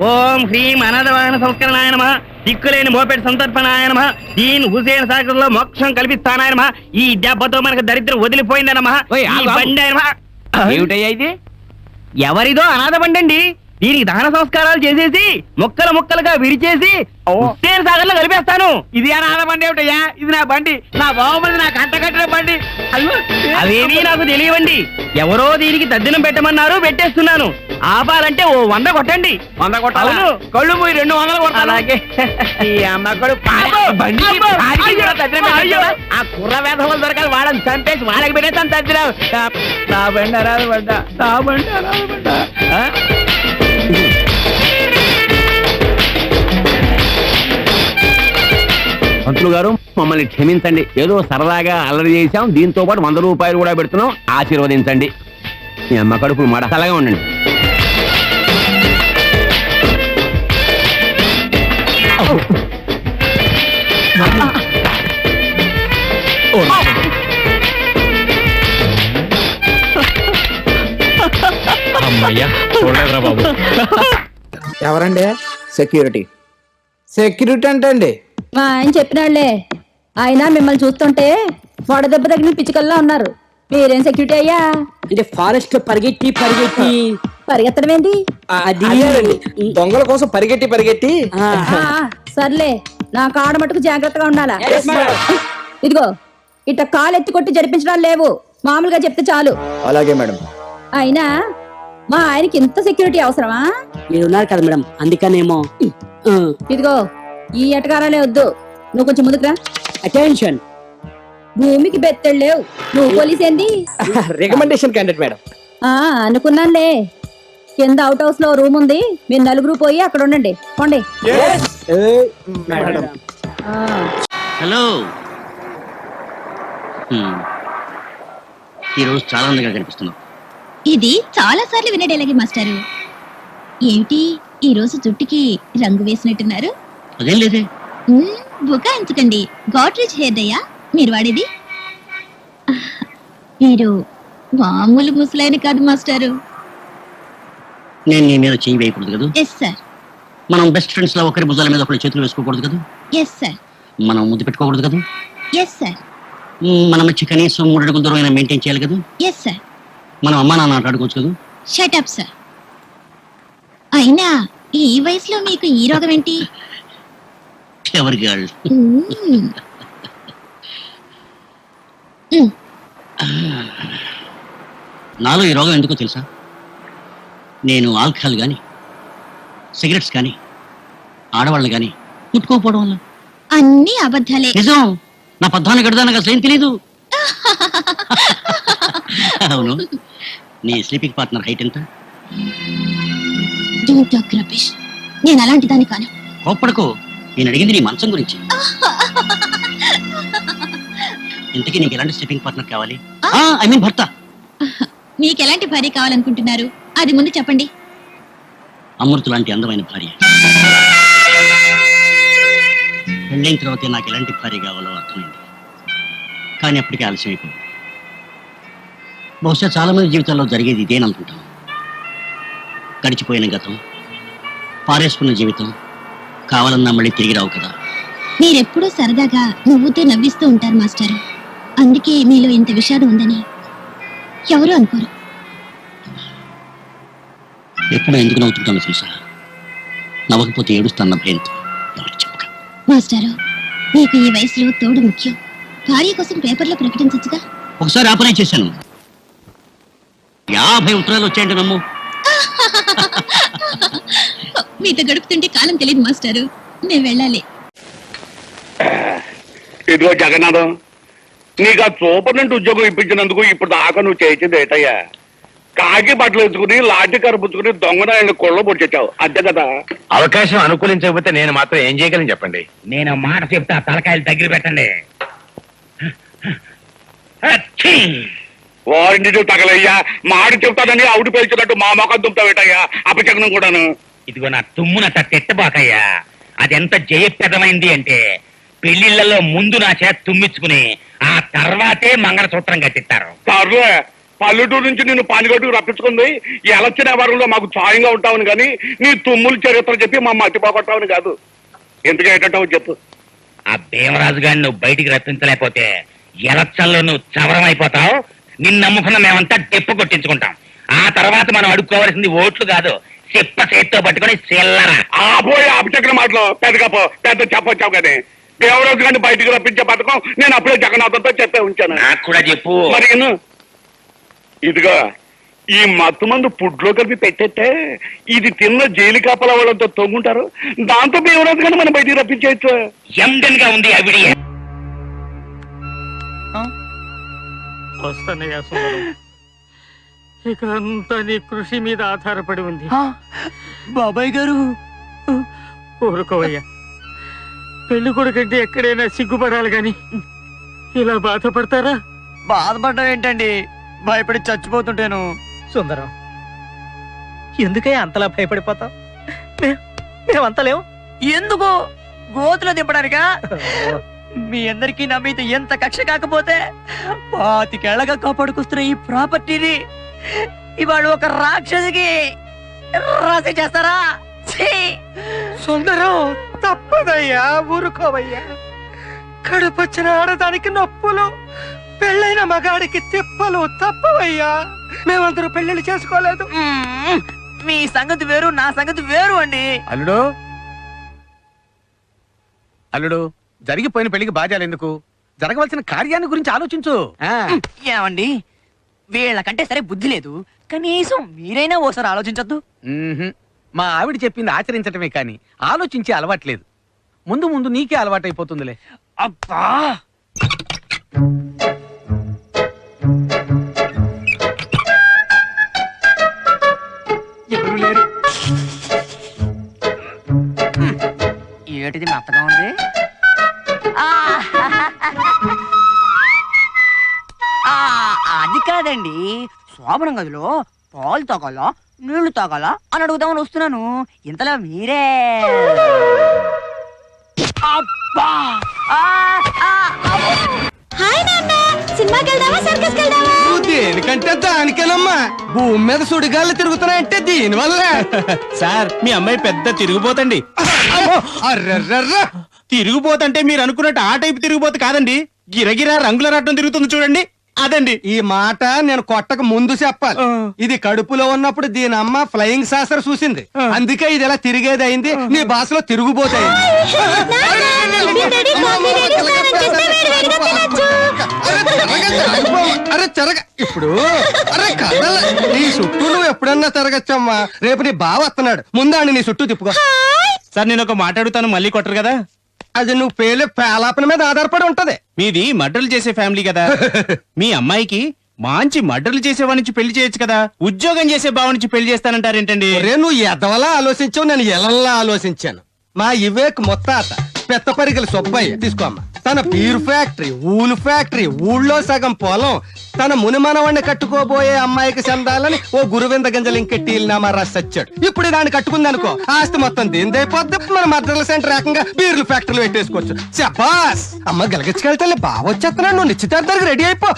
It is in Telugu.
ఓం హ్రీం అనాథవాహన సంస్కరణాయ నమ. దిక్కులేని మోపెట్ సంతర్పణాయ నమ. దీన్ హుసేన్ సాగర్లో మోక్షం కల్పిస్తానాయ నమ. ఈ దెబ్బతో మనకు దరిద్రం వదిలిపోయిందనమా ఆగు. ఏమిటయ్యా ఇది? ఎవరిదో అనాథ బండి అండి దీనికి దహన సంస్కారాలు చేసేసి ముక్కలు ముక్కలుగా విరిచేసి హుస్సేన్ సాగర్లో కలిపేస్తాను. ఇది అనాథ బండి ఏమిటయ్యా? ఇది నా బండి. నా బావమది నా కంట కట్టిన బండి. అయ్యో అవేమీ నాకు తెలియవండి. ఎవరో దీనికి తద్దినం పెట్టమన్నారు పెట్టేస్తున్నాను. ఆపాలంటే ఓ వంద కొట్టండి. వంద కొట్టాలా? అవును. కళ్ళు పోయి రెండు వందలు కొట్టాలి అలాగే. ఈ అమ్మ బండి. ఆ కుర్ర వేధవులు దొరకాలి వాళ్ళని చంపేసి వాళ్ళకి పెట్టేస్తాను తద్దిరావు నా బండి అరాదు పడ్డ నా బండి అరాదు పడ్డ పంతులు గారు మమ్మల్ని క్షమించండి. ఏదో సరదాగా అల్లరి చేశాం. దీంతో పాటు వంద రూపాయలు కూడా పెడుతున్నాం. ఆశీర్వదించండి. మీ అమ్మ కడుపు మాట అలాగే ఉండండి. అమ్మయ్యా చూడలేదురా బాబు. ఎవరండి? సెక్యూరిటీ సెక్యూరిటీ అంటే అండి మా ఆయన చెప్పినాళ్ళే. ఆయన మిమ్మల్ని చూస్తుంటే వడదెబ్బ తగిన పిచ్చుకల్లా ఉన్నారు. మీరేం సెక్యూరిటీ అయ్యా? అంటే ఫారెస్ట్లో పరిగెట్టి పరిగెట్టి. పరిగెత్తడం ఏంటి అది దొంగల కోసం పరిగెట్టి పరిగెట్టి. సర్లే. నా కాడ మటుకు జాగ్రత్తగా ఉండాలా? ఇదిగో ఇట్ట కాలు ఎత్తి కొట్టి జరిపించడాలు లేవు. మామూలుగా చెప్తే చాలు. అలాగే మేడం. అయినా మా ఆయనకి ఇంత సెక్యూరిటీ అవసరమా? మీరు ఉన్నారు కదా మేడం. అందుకనేమో. ఇదిగో ఈ ఎటకారాలే వద్దు. నువ్వు కొంచెం ముందుకురా అటెన్షన్ భూమికి బెత్తెడు లేవు. నువ్వు పోలీస్ ఏంది? రికమెండేషన్ క్యాండిడేట్ మేడం ఆ అనుకున్నానులే. కింద అవుట్ హౌస్లో రూమ్ ఉంది. మీరు నలుగురు పోయి అక్కడ ఉండండి. పోండి. మేడం ఆ, హలో హ్మ్. ఈరోజు చాలా అందంగా కనిపిస్తున్నావు ఇది చాలా సార్లు వినే డైలాగే మాస్టారు. ఏమిటి ఈ రోజు జుట్టుకి రంగు వేసినట్టున్నారు. అదేం లేదే మ్మ్, బుకాయించకండి గాడ్రేజ్ హెయిర్ డయ్యా మీరు వాడేది? మీరు మామూలు ముసలైన కాదు మాస్టారు. నేను నీ మీద చేయి వేయకూడదు కదా? ఎస్ సార్ మనం బెస్ట్ ఫ్రెండ్స్లో ఒకరి భుజాల మీద ఒకరి చేతులు వేసుకోకూడదు కదా? ఎస్ సార్ మనం ముద్దు పెట్టుకోకూడదు కదా? ఎస్ సార్ మన మధ్య కనీసం మూడు అడుగుల దూరం మెయింటైన్ చేయాలి కదా? ఎస్ సార్ మనం అమ్మా నాన్న ఆటాడుకోవచ్చు కదా? షటప్ సార్ అయినా ఈ వయసులో మీకు ఈ రోగం ఏంటి? ఎవరి గర్ల్. నాలో ఈ రోగం ఎందుకో తెలుసా? నేను ఆల్కహాల్ కానీ సిగరెట్స్ కానీ ఆడవాళ్ళు కానీ ముట్టుకోకపోవడం వల్ల. అన్నీ అబద్ధాలే. నిజం. నా పద్ధాన్ని గడదా నాకు అసలు ఏం తెలీదు. అవును. నీ స్లీపింగ్ పార్ట్నర్ హైట్ ఎంత? నేను అలాంటి దాన్ని కాను. కోప్పడకు. నేను అడిగింది నీ మంచం గురించి. ఇంతకీ నీకు ఎలాంటి స్లీపింగ్ పార్ట్నర్ కావాలి? ఐ మీన్ భర్త. మీకు ఎలాంటి భార్య కావాలనుకుంటున్నారు? అది ముందు చెప్పండి. అమృత లాంటి అందమైన భార్య. పెళ్ళైన తర్వాతే నాకు ఎలాంటి భార్య కావాలో అర్థమైంది. కానీ అప్పటికే ఆలస్యం అయిపోయింది బహుశా చాలా మంది జీవితాల్లో జరిగేది ఇదేననుకుంటాను గడిచిపోయిన గతం పారేసుకున్న జీవితం కావాలన్నా మళ్ళీ తిరిగి రావు కదా. మీరెప్పుడూ సరదాగా నవ్వుతూ నవ్విస్తూ ఉంటారు మాస్టారు. అందుకే మీలో ఇంత విషాదం ఉందని ఎవరు అనుకోరు. ఎప్పుడు ఎందుకు నవ్వుతుంటానో తెలుసా? నవ్వకపోతే ఏడుస్తాన్న భయంతో. చెప్పక. మాస్టారు మీకు ఈ వయసులో తోడు ముఖ్యం. భార్య కోసం పేపర్లో ప్రకటించచ్చుగా? ఒకసారి ఆపనే చేశాను. యాభై ఉత్తరాలు వచ్చాయంటే నమ్ము. మీతో గడుపుతుంటే కాలం తెలియదు మాస్టారు. నేను వెళ్ళాలి. ఇదిగో జగన్నాథం నీకు ఆ సూపరింటెండెంట్ ఉద్యోగం ఇప్పించినందుకు ఇప్పుడు దాకా నువ్వు చేసింది ఏటయ్యా? కాకి బట్టలు ఎత్తుకుని లాఠీ కరుపుచ్చుకుని దొంగనాయని కొళ్ళ పొడిచావు అంతే కదా? అవకాశం అనుకూలించకపోతే నేను మాత్రం ఏం చేయగలను చెప్పండి? నేను మాట చెప్తా తలకాయలు దగ్గర పెట్టండి. నువ్వు తగలయ్యా. మాడి చెప్తానని అవుడు పేల్చినట్టు మా మొఖం దుంపుతావేటయ్యా అపచకనం కూడాను. ఇదిగో నా తుమ్మునట్ట తెట్టబాకయ్యా అదెంత జయప్రదమైంది అంటే పెళ్ళిళ్ళలో ముందు నా చేత తుమ్మించుకుని ఆ తర్వాతే మంగళసూత్రం కట్టిస్తారు. సర్లే పల్లెటూరు నుంచి నిన్ను పానిగట్టుకు రప్పించుకుంది. ఈ ఎలక్షన్ వ్యవహారంలో మాకు సాయంగా ఉంటావుని కానీ నీ తుమ్ములు చరిత్ర చెప్పి మా మట్టి పోగొట్టావని కాదు. ఎందుకు ఏంటంటావు చెప్పు. ఆ భీమరాజు గారిని నువ్వు బయటికి రప్పించలేకపోతే ఎలక్షన్లో నువ్వు చవరం అయిపోతావు నిన్ను నమ్ముకున్న మేమంతా డెప్పు కొట్టించుకుంటాం. ఆ తర్వాత మనం అడుక్కోవాల్సింది ఓట్లు కాదు. చెప్ప చేత్తో పట్టుకొని చిల్లరా. ఆ పోయి అపచక్ర మాటలు పెద్దగా పో పెద్ద చెప్పొచ్చావు కానీ దేవరాజు గారిని బయటికి రప్పించే పథకం నేను అప్పుడే జగన్నాథంతో చెప్పే ఉంచాను. నాకు కూడా చెప్పు. మరి. ఇదిగో ఈ మత్తు మందు పుడ్లో కలిపి పెట్టేస్తే ఇది తిన్న జైలు కాపల వాళ్ళంతా తొంగుంటారు. దాంతో దేవరాజు గారిని మనం బయటికి రప్పించేయచ్చు ఎండన్గా ఉంది అవిడి వస్తానయ్యా సుందరం ఇక అంతా నీ కృషి మీద ఆధారపడి ఉంది. బాబాయ్ గారు. ఊరుకోవయ్యా. పెళ్ళి కొడుకంటే ఎక్కడైనా సిగ్గుపడాలి గాని ఇలా బాధపడతారా? బాధపడడం ఏంటండి? భయపడి చచ్చిపోతుంటాను. సుందరం ఎందుకయ్యా అంతలా భయపడిపోతావు? మేమంతా లేవు. ఎందుకు? గోతులో దింపడానికా? మీ అందరికీ నా మీద ఎంత కక్ష కాకపోతే పాతికేళ్ళగా కాపాడుకొస్తున్న ఈ ప్రాపర్టీని ఇవాళ ఒక రాక్షసికి రాసి చేస్తారా! సుందరం తప్పదయ్యా ఊరుకోవయ్యా. కడుపొచ్చిన ఆడదానికి నొప్పులు పెళ్ళైన మగాడికి తిప్పలు తప్పవయ్యా. మేమందరూ పెళ్ళిళ్ళు చేసుకోలేదు. మీ సంగతి వేరు నా సంగతి వేరు అండి. అల్లుడు? అల్లుడు జరిగిపోయిన పెళ్ళికి బాధ్యాలు ఎందుకు జరగవలసిన కార్యాన్ని గురించి ఆలోచించు. ఆ, ఏమండి? వీళ్ళకంటే సరే బుద్ధి లేదు. కనీసం మీరైనా ఓసారి ఆలోచించొద్దు. మా ఆవిడ చెప్పింది ఆచరించటమే కానీ ఆలోచించే అలవాట్లేదు ముందు ముందు నీకే అలవాటైపోతుందిలే. అబ్బా! కాదండి. శోభనం గదిలో పాలు తాగాలా నీళ్ళు తాగాలా అని అడుగుదామని వస్తున్నాను. ఇంతలో మీరే. అబ్బా! ఆ, ఆ, అబ్బో! హాయ్ నాన్న సినిమాకి వెళ్దామా సర్కస్ వెళ్దామా? దేనికంటే దానికేనమ్మా? భూమి మీద సుడిగాలు తిరుగుతున్నాయంటే దీని వల్ల సార్ మీ అమ్మాయి పెద్ద తిరిగిపోతండి. అర్రర్రర్ర! తిరిగిపోతంటే మీరు అనుకున్నట్టు ఆ టైపు తిరిగిపోతే కాదండి. గిరగిరా రంగుల రట్టం తిరుగుతుంది చూడండి. అదండి ఈ మాట నేను కొట్టక ముందు చెప్పాలి ఇది కడుపులో ఉన్నప్పుడు దీని అమ్మ ఫ్లయింగ్ సాసర్ చూసింది అందుకే ఇది ఇలా తిరిగేది అయింది నీ భాషలో తిరుగుబోతాయింది అరే తిరగ ఇప్పుడు అరే కదల నీ చుట్టూ నువ్వు ఎప్పుడన్నా తిరగచ్చమ్మా రేపు నీ బావ వస్తున్నాడు ముందండి నీ చుట్టూ తిప్పుకో సార్ నేను ఒక మాట అడుగుతాను మళ్ళీ కొట్టరు కదా అది నువ్వు పేలే పేలాపన మీద ఆధారపడి ఉంటది మీది మర్డర్లు చేసే ఫ్యామిలీ కదా. మీ అమ్మాయికి మంచి మర్డర్లు చేసేవాడి నుంచి పెళ్ళి చేయొచ్చు కదా. ఉద్యోగం చేసే బావ నుంచి పెళ్ళి చేస్తానంటారేంటండి? ఒరే నువ్వు ఎదవలా ఆలోచించావు నేను ఎలల్లా ఆలోచించాను. మా వివేక్ మొత్తాత పెద్ద పరిగెల సుబ్బయ్య తీసుకోమ్మ తన పీర్ ఫ్యాక్టరీ ఊలు ఫ్యాక్టరీ ఊళ్ళో సగం పొలం. తన మునిమనవాణ్ణి కట్టుకోబోయే అమ్మాయికి చెందాలని ఓ గురువింద గింజలు ఇంకెట్టి నామా రాసి ఇప్పుడు దాన్ని కట్టుకుంది అనుకో ఆస్తి మొత్తం దీనిదైపోద్ది మన మద్రల సెంటర్ ఏకంగా బీర్లు ఫ్యాక్టరీలు పెట్టేసుకోవచ్చు. చపాస్ అమ్మ గెలగించుకెళ్తే బాగా వచ్చేస్తున్నాడు నువ్వు నిశ్చితార్థానికి రెడీ అయిపో.